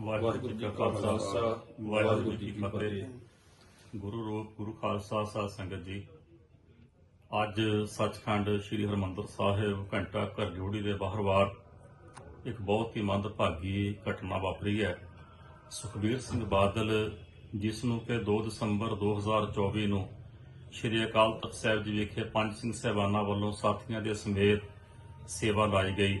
ਵਾਹਿਗੁਰੂ ਜੀ ਕਾ ਖਾਲਸਾ ਵਾਹਿਗੁਰੂ ਜੀ ਕੀ ਫਤਿਹ। ਗੁਰੂ ਰੂਪ ਗੁਰੂ ਖਾਲਸਾ ਸਾਧ ਸੰਗਤ ਜੀ। ਅੱਜ ਸੱਚਖੰਡ ਸ੍ਰੀ ਹਰਮੰਦਰ ਸਾਹਿਬ ਘੰਟਾ ਘਰ ਜੋੜੀ ਦੇ ਬਾਹਰਵਾਰ ਇੱਕ ਬਹੁਤ ਹੀ ਮੰਦਭਾਗੀ ਘਟਨਾ ਵਾਪਰੀ ਹੈ। ਸੁਖਬੀਰ ਸਿੰਘ ਬਾਦਲ ਜਿਸ ਨੂੰ ਕਿ 2 ਦਸੰਬਰ 2024 ਨੂੰ ਸ੍ਰੀ ਅਕਾਲ ਤਖਤ ਸਾਹਿਬ ਜੀ ਵਿਖੇ ਪੰਜ ਸਿੰਘ ਸਹਿਬਾਨਾਂ ਵੱਲੋਂ ਸਾਥੀਆਂ ਦੇ ਸਮੇਤ ਸੇਵਾ ਲਾਈ ਗਈ।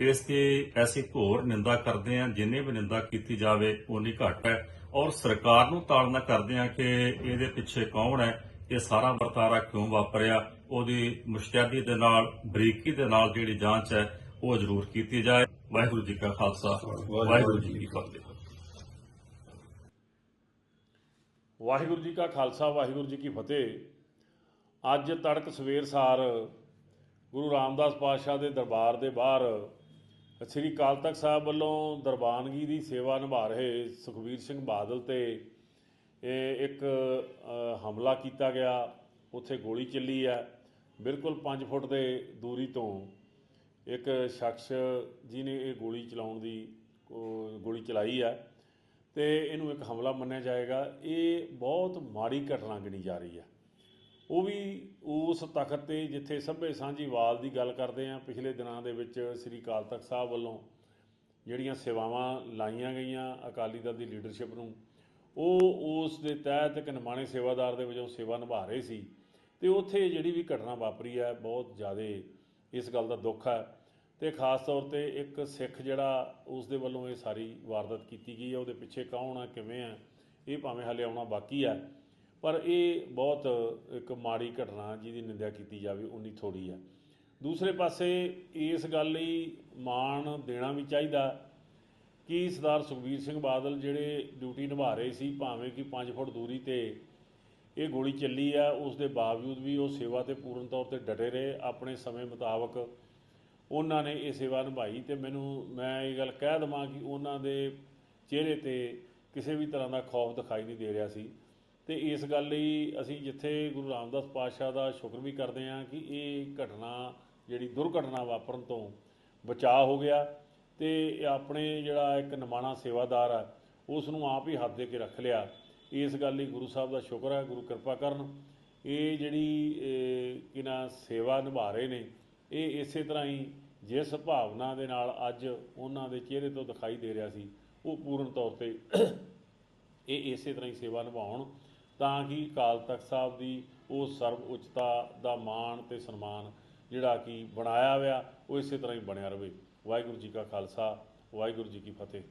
ਇਸ ਦੀ ਐਸੀ ਘੋਰ ਨਿੰਦਾ ਕਰਦੇ ਹਾਂ, ਜਿੰਨੇ ਵੀ ਨਿੰਦਾ ਕੀਤੀ ਜਾਵੇ ਉਨੀ ਘੱਟ ਹੈ। ਔਰ ਸਰਕਾਰ ਨੂੰ ਤਾੜਨਾ ਕਰਦੇ ਹਾਂ ਕਿ ਇਹਦੇ ਪਿੱਛੇ ਕੌਣ ਹੈ, ਇਹ ਸਾਰਾ ਵਰਤਾਰਾ ਕਿਉਂ ਵਾਪਰਿਆ, ਉਹਦੀ ਮੁਸ਼ਤੈਦੀ ਦੇ ਨਾਲ, ਬਰੀਕੀ ਦੇ ਨਾਲ ਜਿਹੜੀ ਜਾਂਚ ਹੈ, ਉਹ ਜ਼ਰੂਰ ਕੀਤੀ ਜਾਏ। ਵਾਹਿਗੁਰੂ ਜੀ ਕਾ ਖਾਲਸਾ, ਵਾਹਿਗੁਰੂ ਜੀ ਕੀ ਫਤਿਹ। ਵਾਹਿਗੁਰੂ ਜੀ ਕਾ ਖਾਲਸਾ, ਵਾਹਿਗੁਰੂ ਜੀ ਕੀ ਫਤਿਹ। ਅੱਜ ਤੜਕ ਸਵੇਰ ਸਾਰ ਗੁਰੂ ਰਾਮਦਾਸ ਪਾਤਸ਼ਾਹ ਦੇ ਦਰਬਾਰ ਦੇ ਬਾਹਰ ਸ੍ਰੀ ਅਕਾਲ ਤਖਤ ਸਾਹਿਬ ਵੱਲੋਂ ਦਰਬਾਨਗੀ ਦੀ ਸੇਵਾ ਨਿਭਾ ਰਹੇ ਸੁਖਬੀਰ ਸਿੰਘ ਬਾਦਲ ਤੇ ਇਹ ਇੱਕ ਹਮਲਾ ਕੀਤਾ ਗਿਆ। ਉੱਥੇ ਗੋਲੀ ਚੱਲੀ ਹੈ। ਬਿਲਕੁਲ 5 ਫੁੱਟ ਦੇ ਦੂਰੀ ਤੋਂ ਇੱਕ ਸ਼ਖਸ ਜਿਨੇ ਇਹ ਗੋਲੀ ਚਲਾਉਣ ਦੀ ਗੋਲੀ ਚਲਾਈ ਹੈ ਤੇ ਇਹਨੂੰ ਇੱਕ ਹਮਲਾ ਮੰਨਿਆ ਜਾਏਗਾ। ਇਹ ਬਹੁਤ ਮਾੜੀ ਘਟਨਾ ਗਿਣੀ ਜਾ ਰਹੀ ਹੈ। ਉਹ ਵੀ ਉਸ ਤਖਤ ਤੇ ਜਿੱਥੇ ਸਭੇ ਸਾਂਝੀਵਾਲ ਦੀ ਗੱਲ ਕਰਦੇ ਆ ਪਿਛਲੇ ਦਿਨਾਂ ਦੇ ਵਿੱਚ ਸ੍ਰੀ ਅਕਾਲ ਤਖਤ ਸਾਹਿਬ ਵੱਲੋਂ ਜਿਹੜੀਆਂ ਸੇਵਾਵਾਂ ਲਾਈਆਂ ਗਈਆਂ ਅਕਾਲੀ ਦਲ ਦੀ ਲੀਡਰਸ਼ਿਪ ਨੂੰ, ਉਹ ਉਸ ਦੇ ਤਹਿਤ ਇੱਕ ਨਿਮਾਣੇ ਸੇਵਾਦਾਰ ਦੇ ਵਜੋਂ ਸੇਵਾ ਨਿਭਾ ਰਹੇ ਸੀ ਤੇ ਉੱਥੇ ਜਿਹੜੀ ਵੀ ਘਟਨਾ ਵਾਪਰੀ ਹੈ, ਬਹੁਤ ਜ਼ਿਆਦਾ ਇਸ ਗੱਲ ਦਾ ਦੁੱਖ ਹੈ ਤੇ ਖਾਸ ਤੌਰ ਤੇ ਇੱਕ ਸਿੱਖ ਜਿਹੜਾ ਉਸ ਦੇ ਵੱਲੋਂ ਇਹ ਸਾਰੀ ਵਾਰਦਾਤ ਕੀਤੀ ਗਈ ਹੈ, ਉਹਦੇ ਪਿੱਛੇ ਕੌਣ ਆ ਕਿਵੇਂ ਆ ਇਹ ਭਾਵੇਂ ਹਾਲੇ ਆਉਣਾ ਬਾਕੀ ਹੈ। ਪਰ ਇਹ ਬਹੁਤ ਇੱਕ ਮਾੜੀ ਘਟਨਾ ਜਿਹਦੀ ਨਿੰਦਿਆ ਕੀਤੀ ਜਾਵੇ, ਉਨੀ ਥੋੜੀ ਆ। ਦੂਸਰੇ ਪਾਸੇ ਇਸ ਗੱਲ ਲਈ ਮਾਣ ਦੇਣਾ ਵੀ ਚਾਹੀਦਾ ਕਿ ਸਰਦਾਰ ਸੁਖਬੀਰ ਸਿੰਘ ਬਾਦਲ ਜਿਹੜੇ ਡਿਊਟੀ ਨਿਭਾ ਰਹੇ ਸੀ, ਭਾਵੇਂ ਕਿ 5 ਫੁੱਟ ਦੂਰੀ ਤੇ ਇਹ ਗੋਲੀ ਚੱਲੀ ਆ, ਉਸ ਦੇ ਬਾਵਜੂਦ ਵੀ ਉਹ ਸੇਵਾ ਤੇ ਪੂਰਨ ਤੌਰ ਤੇ ਡਟੇ ਰਹੇ। ਆਪਣੇ ਸਮੇਂ ਮੁਤਾਬਕ ਉਹਨਾਂ ਨੇ ਇਹ ਸੇਵਾ ਨਿਭਾਈ ਤੇ ਮੈਨੂੰ, ਮੈਂ ਇਹ ਗੱਲ ਕਹਿ ਦਵਾਂ ਕਿ ਉਹਨਾਂ ਦੇ ਚਿਹਰੇ ਤੇ ਕਿਸੇ ਵੀ ਤਰ੍ਹਾਂ ਦਾ ਖੌਫ ਦਿਖਾਈ ਨਹੀਂ ਦੇ ਰਿਹਾ ਸੀ। ਤੇ ਇਸ ਗੱਲ ਲਈ ਅਸੀਂ ਜਿੱਥੇ ਗੁਰੂ ਰਾਮਦਾਸ ਪਾਤਸ਼ਾਹ ਦਾ ਸ਼ੁਕਰ ਵੀ ਕਰਦੇ ਹਾਂ ਕਿ ਇਹ ਘਟਨਾ ਜਿਹੜੀ ਦੁਰਘਟਨਾ ਵਾਪਰਨ ਤੋਂ ਬਚਾਅ ਹੋ ਗਿਆ ਤੇ ਆਪਣੇ ਜਿਹੜਾ ਇੱਕ ਨਿਮਾਣਾ ਸੇਵਾਦਾਰ ਆ ਉਸ ਨੂੰ ਆਪ ਹੀ ਹੱਥ ਦੇ ਕੇ ਰੱਖ ਲਿਆ। ਇਸ ਗੱਲ ਲਈ ਗੁਰੂ ਸਾਹਿਬ ਦਾ ਸ਼ੁਕਰ ਹੈ ਗੁਰੂ ਕਿਰਪਾ ਕਰਨ। ਇਹ ਜਿਹੜੀ ਇਹ, ਨਾ ਸੇਵਾ ਨਿਭਾ ਰਹੇ ਨੇ ਇਹ ਇਸੇ ਤਰ੍ਹਾਂ ਹੀ ਜਿਸ ਭਾਵਨਾ ਦੇ ਨਾਲ ਅੱਜ ਉਹਨਾਂ ਦੇ ਚਿਹਰੇ ਤੋਂ ਦਿਖਾਈ ਦੇ ਰਿਹਾ ਸੀ ਉਹ ਪੂਰਨ ਤੌਰ ਤੇ ਇਹ ਇਸੇ ਤਰ੍ਹਾਂ ਹੀ ਸੇਵਾ ਨਿਭਾਉਣ ਤਾਂ ਕਿ ਅਕਾਲ ਤਖਤ ਸਾਹਿਬ ਦੀ ਉਹ ਸਰਵ ਉੱਚਤਾ ਦਾ ਮਾਣ ਤੇ ਸਨਮਾਨ ਜਿਹੜਾ ਕਿ ਬਣਾਇਆ ਹੋਇਆ, ਉਹ ਇਸੇ ਤਰ੍ਹਾਂ ਹੀ ਬਣਿਆ ਰਵੇ ਵਾਹਿਗੁਰੂ ਜੀ ਕਾ ਖਾਲਸਾ, ਵਾਹਿਗੁਰੂ ਜੀ ਕੀ ਫਤਿਹ।